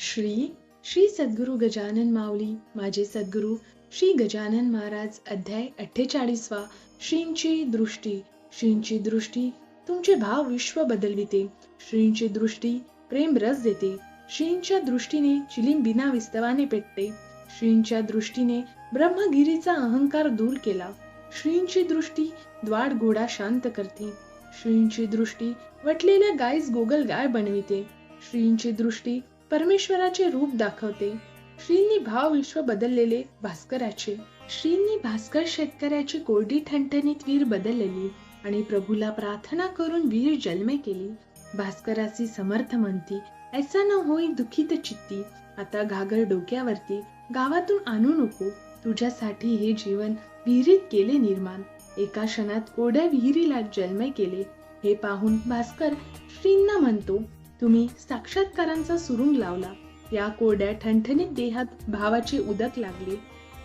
श्री श्री सद्गुरु गजानन माऊली माझे सद्गुरु श्री गजानन महाराज अध्याय अठ्ठेचाळीसवा श्रींची दृष्टी श्रींची दृष्टी तुमचे भाव विश्व बदलविते. श्रींची दृष्टी प्रेम रस देते. श्रींच्या दृष्टीने चिलीम बिना विस्तवाने पेटते. श्रींच्या दृष्टीने ब्रह्मगिरीचा अहंकार दूर केला. श्रींची दृष्टी द्वाड घोडा शांत करते. श्रींची दृष्टी वटलेल्या गायीस गोगल गाय बनविते. श्रींची दृष्टी परमेश्वराचे रूप दाखवते. श्रींनी भाव विश्व बदललेले भास्कराचे. श्रींनी भास्कर शेतकऱ्याची कोरडी ठणठणीत वीर बदललेली आणि प्रभूला प्रार्थना करून वीर जन्मे केली. भास्कराची समर्थ म्हणती ऐसा न होई दुखीत चित्ती आता घागर डोक्यावरती गावातून आणू नको तुझ्यासाठी हे जीवन विहिरीत केले निर्माण. एका क्षणात कोड्या विहिरीला जन्म केले. हे पाहून भास्कर श्रींना म्हणतो तुम्ही साक्षात्कारांचा सुरुंग लावला. या कोरड्या ठणठणीत देहात भावाची उदक लागले.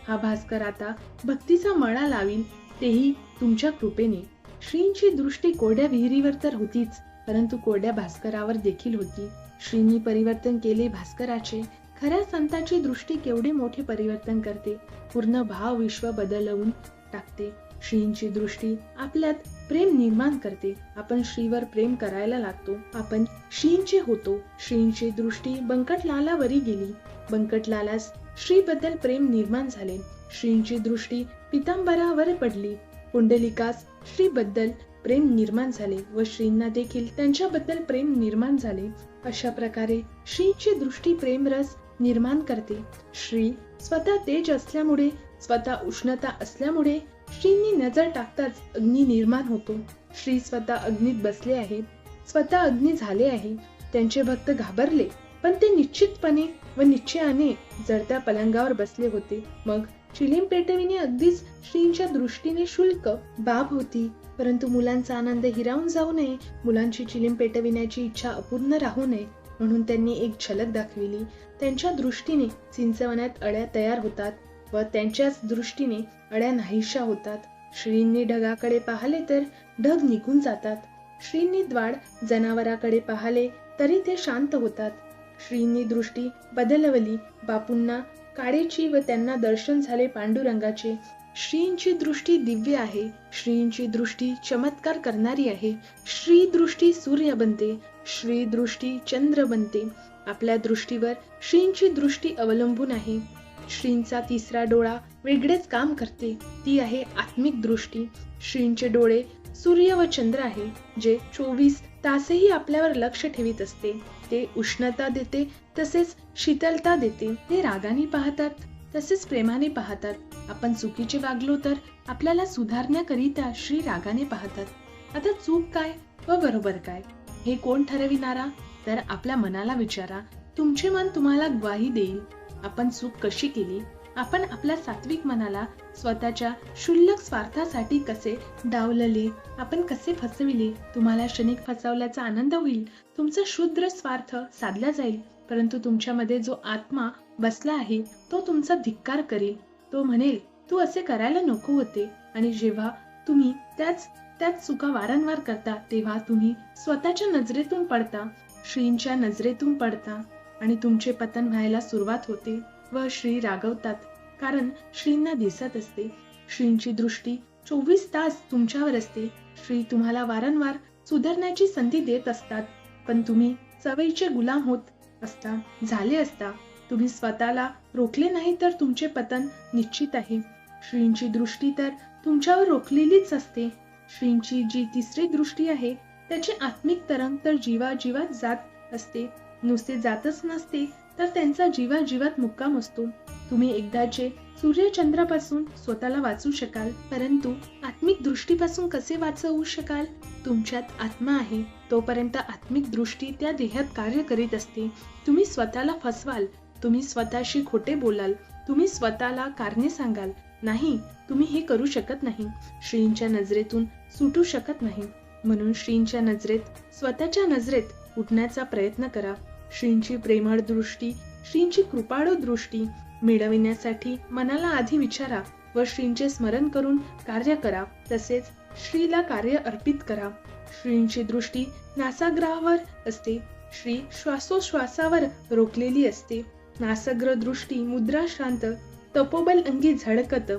हा भास्कर आता भक्तीचा मळा लावील तेही तुमच्या कृपेने. श्रींची दृष्टी कोरड्या विहिरीवर तर होतीच परंतु कोरड्या भास्करावर देखील होती. श्रींनी परिवर्तन केले भास्कराचे. खऱ्या संताची दृष्टी केवढे मोठे परिवर्तन करते. पूर्ण भाव विश्व बदलवून टाकते. श्रींची दृष्टी आपल्यात प्रेम निर्माण करते. आपण श्रीवर प्रेम करायला लागतो. आपण श्रींचे होतो. श्रींची दृष्टी बंकटलालावरी गेली. बंकटलालास श्रीबद्दल प्रेम निर्माण झाले. श्रींची दृष्टी पितांबरावर पडली. पुंडलिकास श्रीबद्दल प्रेम निर्माण झाले व श्रींना देखील त्यांच्याबद्दल प्रेम निर्माण झाले. अशा प्रकारे श्रींची दृष्टी प्रेमरस निर्माण करते. श्री स्वतः तेज असल्यामुळे स्वतः उष्णता असल्यामुळे श्रींनी नजर टाकताच अग्नी निर्माण होतो. श्री स्वतः अग्नीत बसले आहेत स्वतः अग्नी झाले आहे. त्यांचे भक्त घाबरले पण ते निश्चितपणे व निश्चयाने जळत्या पलंगावर बसले होते. मग चिलीम पेटविणे अगदीच श्रींच्या दृष्टीने शुल्क बाब होती. परंतु मुलांचा आनंद हिरावून जाऊ नये मुलांची चिलीम पेटविण्याची इच्छा अपूर्ण राहू नये म्हणून त्यांनी एक झलक दाखविली. त्यांच्या दृष्टीने चिंचवण्यात अळ्या तयार होतात. व त्यांच्याच दृष्टीने अळ्या नाहीशा होतात. श्रींनी ढगाकडे पाहिले तर ढग निघून जातात. श्रींनी द्वाड जनावराकडे पाहिले तरी ते शांत होतात. श्रींनी दृष्टी बदलवली. बापूंना काळेची व त्यांना दर्शन झाले पांडुरंगाचे. श्रींची दृष्टी दिव्य आहे. श्रींची दृष्टी चमत्कार करणारी आहे. श्री दृष्टी सूर्य बनते. श्री दृष्टी चंद्र बनते. आपल्या दृष्टीवर श्रींची दृष्टी अवलंबून आहे. श्रींचा तिसरा डोळा वेगळेच काम करते. ती आहे आत्मिक दृष्टी. श्रींचे डोळे सूर्य व चंद्र आहे जे चोवीस तासही आपल्यावर लक्ष ठेवित असते. ते उष्णता देते तसेच शीतलता देते. ते रागाने पाहतात तसेच प्रेमाने पाहतात. आपण चुकीचे वागलो तर आपल्याला सुधारण्याकरिता श्री रागाने पाहतात. आता चूक काय व बरोबर काय? हे कोण ठरविणारा? तर आपल्या मनाला विचारा. तुमचे मन तुम्हाला ग्वाही देईल. आपण चूक कशी केली? आपण आपल्या सात्विक मनाला स्वतःच्या क्षुल्लक स्वार्थासाठी कसे डावलले? आपण कसे फसविले? तुम्हाला क्षणिक फसवल्याचा आनंद होईल. तुमचा शुद्र स्वार्थ साधला जाईल. परंतु तुमच्यामध्ये जो आत्मा बसला आहे तो तुमचा धिक्कार करेल. तो म्हणेल तू असे करायला नको होते. आणि जेव्हा तुम्ही त्याच त्याच चुका वारंवार करता तेव्हा तुम्ही स्वतःच्या नजरेतून पडता. श्रींच्या नजरेतून पडता. आणि तुमचे पतन व्हायला सुरुवात होते व श्री रागवतात. कारण श्रींना दिसत असते. श्रींची दृष्टी चोवीस तास तुमच्यावर असते. श्री तुम्हाला वारंवार सुधारण्याची संधी देत असतात. पण तुम्ही सवयीचे गुलाम होत असता झाले असता. तुम्ही स्वतःला रोखले नाही तर तुमचे पतन निश्चित आहे. श्रींची दृष्टी तर तुमच्यावर रोखलेलीच असते. श्रींची जी तिसरी दृष्टी आहे त्याची आत्मिक तरंग तर जीवा जीवात जात असते. नुसते जातच नसते तर त्यांचा जीवा जीवात मुक्काम असतो. तुम्ही एकदाचे सूर्यचंद्रापासून स्वतःला वाचू शकाल परंतु आत्मिक दृष्टीपासून कसे वाचवू शकाल? तुमच्यात आत्मा आहे तोपर्यंत आत्मिक दृष्टी त्या देहात कार्य करीत असते. तुम्ही स्वतःला फसवाल तुम्ही स्वतःशी खोटे बोलाल तुम्ही स्वतःला कारणे सांगाल. नाही तुम्ही हे करू शकत नाही. श्रींच्या नजरेतून सुटू शकत नाही. म्हणून श्रींच्या नजरेत स्वतःच्या नजरेत उठण्याचा प्रयत्न करा. श्रींची प्रेमळ दृष्टी श्रींची कृपाळू दृष्टी मिळविण्यासाठी मनाला आधी विचारा व श्रींचे स्मरण करून कार्य करा. तसेच श्रीला कार्य अर्पित करा. श्रींची दृष्टी नासाग्रहावर असते. श्री श्वासोश्वासावर रोखलेली असते. नासग्र दृष्टी मुद्रा शांत तपोबल अंगी झळकत.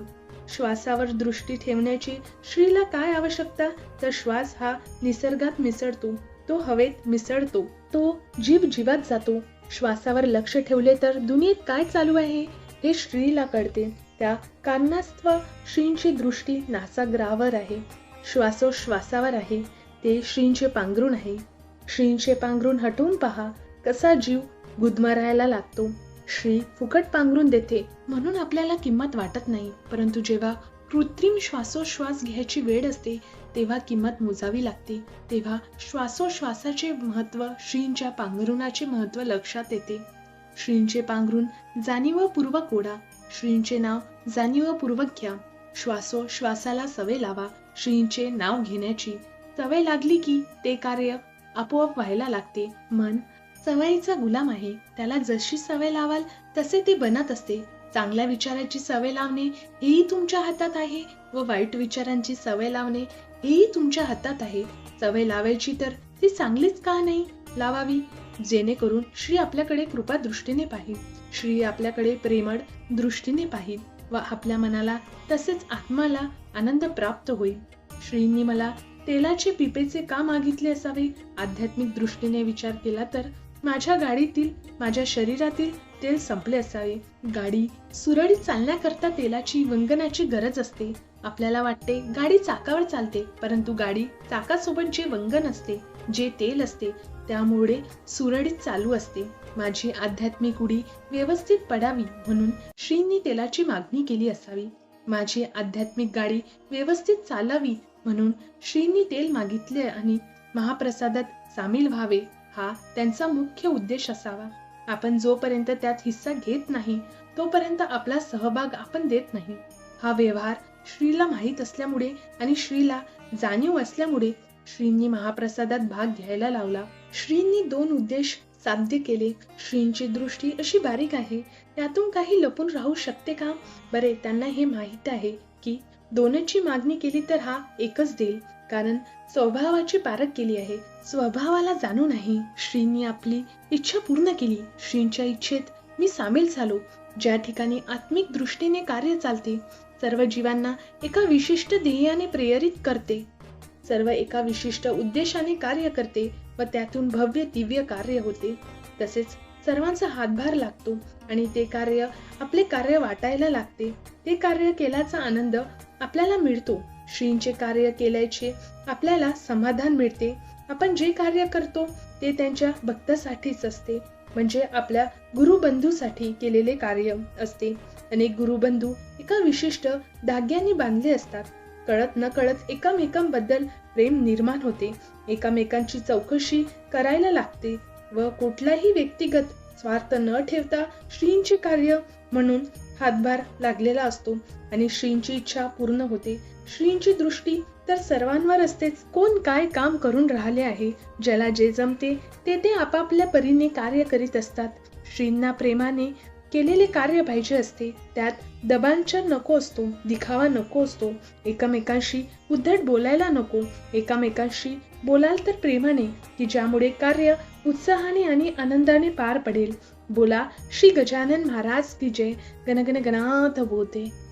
श्वासावर दृष्टी ठेवण्याची श्रीला काय आवश्यकता? तर श्वास हा निसर्गात मिसळतो. तो हवेत मिसळतो. तो जीव जीवात जातो. श्वासावर लक्ष ठेवले तर दुनियेत काय चालू आहे? हे श्रीला कळते. त्या कारणास्तव श्रींची दृष्टी नासाग्रावर आहे. श्वासोश्वासावर आहे. ते श्रींचे पांघरून आहे. श्रींचे पांघरून हटवून पहा. कसा जीव गुदमरायला लागतो. श्री फुकट पांघरून देते. म्हणून आपल्याला किंमत वाटत नाही. परंतु जेव्हा कृत्रिम श्वासोश्वास घ्यायची वेळ असते तेव्हा किंमत मोजावी लागते. तेव्हा श्वासोश्वासाचे महत्त्व श्रींच्या पांघरुणाचे महत्त्व लक्षात येते. श्रींचे पांघरुण जाणीवपूर्वक ओढा. श्रींचे नाव जाणीवपूर्वक घ्या. श्वासोश्वासाला सवय लावा. श्रींचे नाव घेण्याची. सवय लागली की ते कार्य आपोआप व्हायला लागते. मन सवयीचा गुलाम आहे. त्याला जशी सवय लावाल तसे ते बनत असते. चांगल्या विचाराची सवय लावणे हेही तुमच्या हातात आहे व वाईट विचारांची सवय लावणे हेही तुमच्या हातात आहे. सवय लावायची तर ती चांगलीच का नाही? लावावी. जेणेकरून श्री आपल्याकडे कृपा दृष्टीने पाहिल. श्री आपल्याकडे प्रेमळ दृष्टीने पाहिल व आपल्या मनाला तसेच आत्माला आनंद प्राप्त होईल. श्रींनी मला तेलाचे पिपेचे का मागितले असावे? आध्यात्मिक दृष्टीने विचार केला तर माझ्या गाडीतील माझ्या शरीरातील तेल संपले असावे. गाडी सुरळीत चालण्याकरता तेलाची वंगणाची गरज असते. आपल्याला वाटते गाडी चाकावर चालते परंतु गाडी चाकासोबत जे वंगण असते जे तेल असते त्यामुळे सुरळीत चालू असते. माझी आध्यात्मिक उडी व्यवस्थित पडावी म्हणून श्रींनी तेलाची मागणी केली असावी. माझी आध्यात्मिक गाडी व्यवस्थित चालावी म्हणून श्रींनी तेल मागितले आणि महाप्रसादात सामील व्हावे. हा त्यांचा मुख्य उद्देश असावा. आपण जोपर्यंत त्यात हिस्सा घेत नाही तोपर्यंत आपला सहभाग आपण देत नाही. हा व्यवहार श्रीला माहीत असल्यामुळे आणि श्रीला जाणीव असल्यामुळे श्रींनी महाप्रसादात भाग घ्यायला लावला. श्रींनी दोन उद्देश साध्य केले. श्रींची दृष्टी अशी बारीक आहे त्यातून काही लपून राहू शकते का? बरे त्यांना हे माहीत आहे की दोनची मागणी केली तर हा एकच देईल. कारण स्वभावाची पारख केली आहे. स्वभावाला जाणू नाही. श्रींनी आपली इच्छा पूर्ण केली. श्रींच्या इच्छेत मी सामील झालो. ज्या ठिकाणी आत्मिक दृष्टीने कार्य चालते सर्व जीवांना एका विशिष्ट ध्येयाने प्रेरित करते. सर्व एका विशिष्ट उद्देशाने कार्य करते व त्यातून भव्य दिव्य कार्य होते. तसेच सर्वांचा हातभार लागतो आणि ते कार्य आपले कार्य वाटायला लागते. ते कार्य केल्याचा आनंद आपल्याला मिळतो. श्रींचे कार्य केल्याचे आपल्याला समाधान मिळते. आपण जे कार्य करतो ते त्यांच्या भक्तासाठीच असते. म्हणजे आपल्या गुरुबंधूसाठी केलेले कार्य असते. अनेक गुरुबंधू एका विशिष्ट धाग्यांनी बांधले असतात. कळत न कळत एकामेकांबद्दल प्रेम निर्माण होते. एकामेकांची चौकशी करायला लागते व कुठलाही व्यक्तिगत स्वार्थ न ठेवता श्रींचे कार्य म्हणून हातभार लागलेला असतो आणि श्रींची इच्छा पूर्ण होते. श्रींची दृष्टी तर सर्वांवर असतेच. कोण काय काम करून राहिले आहे? ज्याला जे जमते ते ते आपापल्या परीने कार्य करीत असतात. श्रींना प्रेमाने केलेले कार्य पाहिजे असते. त्यात दबांचर नको असतो दिखावा नको असतो. एकमेकांशी उद्धट बोलायला नको. एकामेकांशी बोलाल तर प्रेमाने की ज्यामुळे कार्य उत्साहाने आणि आनंदाने पार पडेल. बोला श्री गजानन महाराज की जय. गणगण गणाथ बोते